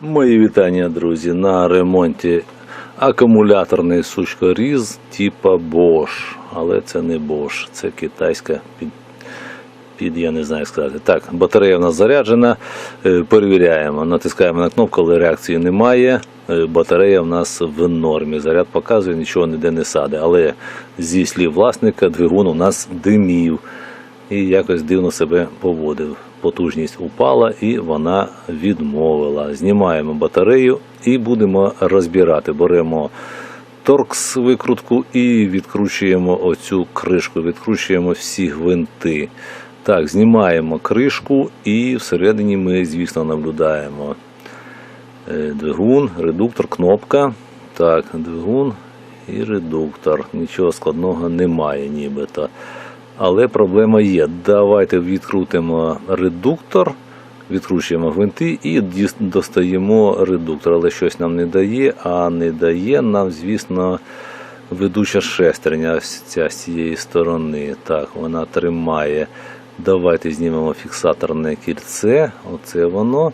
Мої вітання, друзі, на ремонті акумуляторний сучкоріз типа Bosch. Але це не Bosch, це китайська під, під я не знаю сказати. Так, батарея в нас заряджена. Е, Перевіряємо. Натискаємо на кнопку, але реакції немає. Е, Батарея в нас в нормі. Заряд показує, нічого ніде не саде. Але зі слів власника, двигун у нас димів і якось дивно себе поводив. Потужність упала і вона відмовила. Знімаємо батарею і будемо розбирати. Беремо торкс викрутку і відкручуємо оцю кришку, відкручуємо всі гвинти. Так, знімаємо кришку і всередині ми, звісно, наблюдаємо е, двигун, редуктор, кнопка. Так, двигун і редуктор. Нічого складного немає, нібито. Але проблема є. Давайте відкрутимо редуктор, відкручуємо гвинти і достаємо редуктор. Але щось нам не дає, а не дає нам, звісно, ведуча шестерня ця з цієї сторони. Так, вона тримає. Давайте знімемо фіксаторне кільце. Оце воно.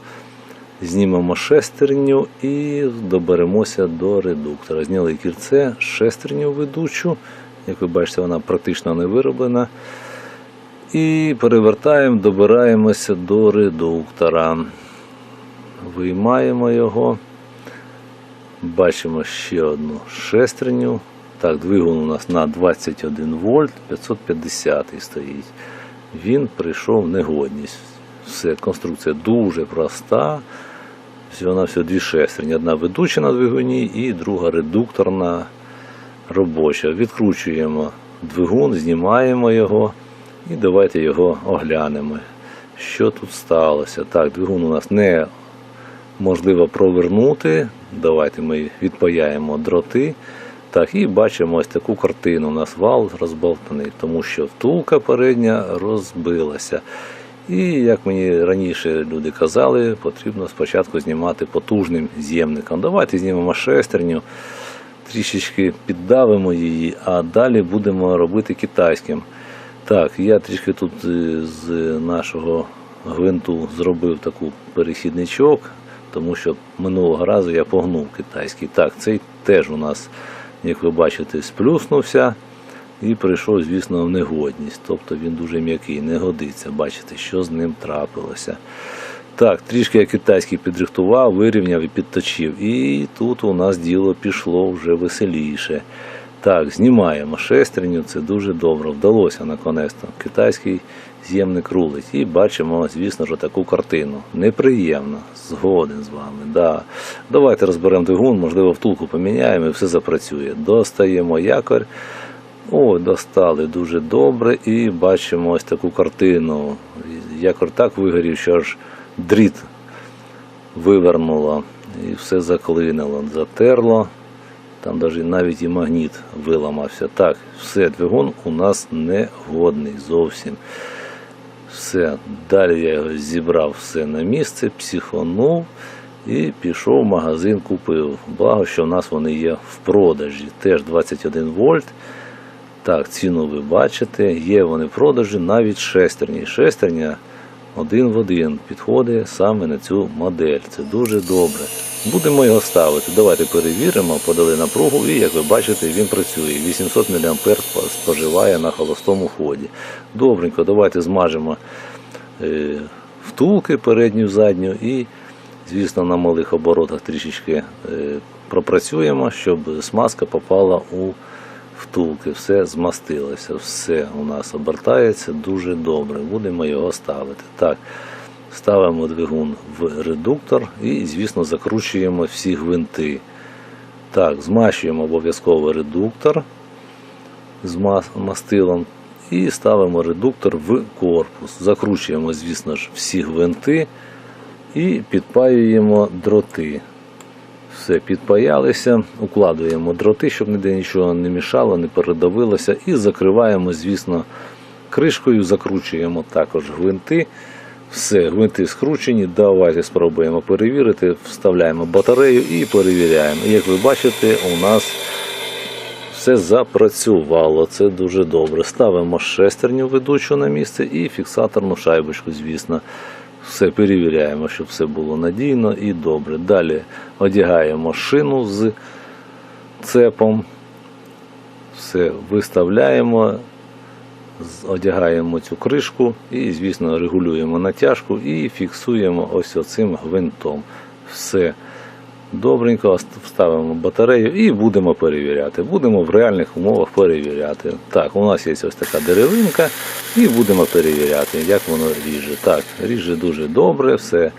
Знімемо шестерню і доберемося до редуктора. Зняли кільце, шестерню ведучу. Як ви бачите, вона практично не вироблена. І перевертаємо, добираємося до редуктора. Виймаємо його. Бачимо ще одну шестерню. Так, двигун у нас на 21 вольт, 550 стоїть. Він прийшов в негодність. Все, конструкція дуже проста. Всього на всього дві шестерні. Одна ведуча на двигуні і друга редукторна робоча. Відкручуємо двигун, знімаємо його і давайте його оглянемо. Що тут сталося? Так, двигун у нас не можливо провернути. Давайте ми відпаяємо дроти. Так, і бачимо ось таку картину. У нас вал розболтаний, тому що втулка передня розбилася. І як мені раніше люди казали, потрібно спочатку знімати потужним з'ємником. Давайте знімемо шестерню, трішечки піддавимо її, а далі будемо робити китайським. Так, я трішки тут е, з нашого гвинту зробив таку перехідничок, тому що минулого разу я погнув китайський. Так, цей теж у нас, як ви бачите, сплюснувся і прийшов, звісно, в негодність. Тобто він дуже м'який, не годиться. Бачите, що з ним трапилося. Так, трішки я китайський підрихтував, вирівняв і підточив. І тут у нас діло пішло вже веселіше. Так, знімаємо шестерню, це дуже добре. Вдалося наконець-то. Китайський з'ємник рулить. І бачимо, звісно ж, таку картину. Неприємно, згоден з вами. Да. Давайте розберемо двигун, можливо, втулку поміняємо і все запрацює. Достаємо якорь. О, достали дуже добре і бачимо ось таку картину. Якор так вигорів, що аж дріт вивернуло і все заклинило, затерло. Там навіть і магніт виламався. Так, все, двигун у нас не годний зовсім. Все, далі я його зібрав все на місце, психонув і пішов в магазин, купив. Благо, що в нас вони є в продажі. Теж 21 вольт. Так, ціну ви бачите, є вони в продажі навіть шестерні. Шестерня один в один підходить саме на цю модель. Це дуже добре. Будемо його ставити. Давайте перевіримо, подали напругу, і як ви бачите, він працює. 800 мА споживає на холостому ході. Добренько, давайте змажемо е, втулки передню, задню і, звісно, на малих оборотах трішечки е, пропрацюємо, щоб смазка попала у втулки, все змастилося, все у нас обертається дуже добре. Будемо його ставити. Так, ставимо двигун в редуктор і, звісно, закручуємо всі гвинти. Так, змащуємо обов'язково редуктор з мастилом і ставимо редуктор в корпус. Закручуємо, звісно ж, всі гвинти і підпаюємо дроти. Все, підпаялися, укладуємо дроти, щоб ніде нічого не мішало, не передавилося. І закриваємо, звісно, кришкою, закручуємо також гвинти. Все, гвинти скручені. Давайте спробуємо перевірити. Вставляємо батарею і перевіряємо. Як ви бачите, у нас все запрацювало. Це дуже добре. Ставимо шестерню ведучу на місце і фіксаторну шайбочку, звісно. Все перевіряємо, щоб все було надійно і добре. Далі одягаємо шину з цепом, все виставляємо, одягаємо цю кришку і, звісно, регулюємо натяжку і фіксуємо ось оцим гвинтом. Все добренько вставимо батарею і будемо перевіряти. Будемо в реальних умовах перевіряти. Так, у нас є ось така деревинка, і будемо перевіряти, як воно ріже. Так, ріже дуже добре, все.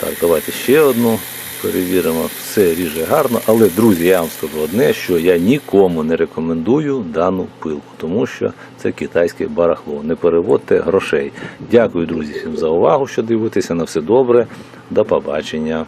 Так, давайте ще одну перевіримо. Все ріже гарно, але, друзі, я вам скажу одне, що я нікому не рекомендую дану пилку, тому що це китайське барахло. Не переводьте грошей. Дякую, друзі, всім за увагу, що дивитеся. На все добре. До побачення.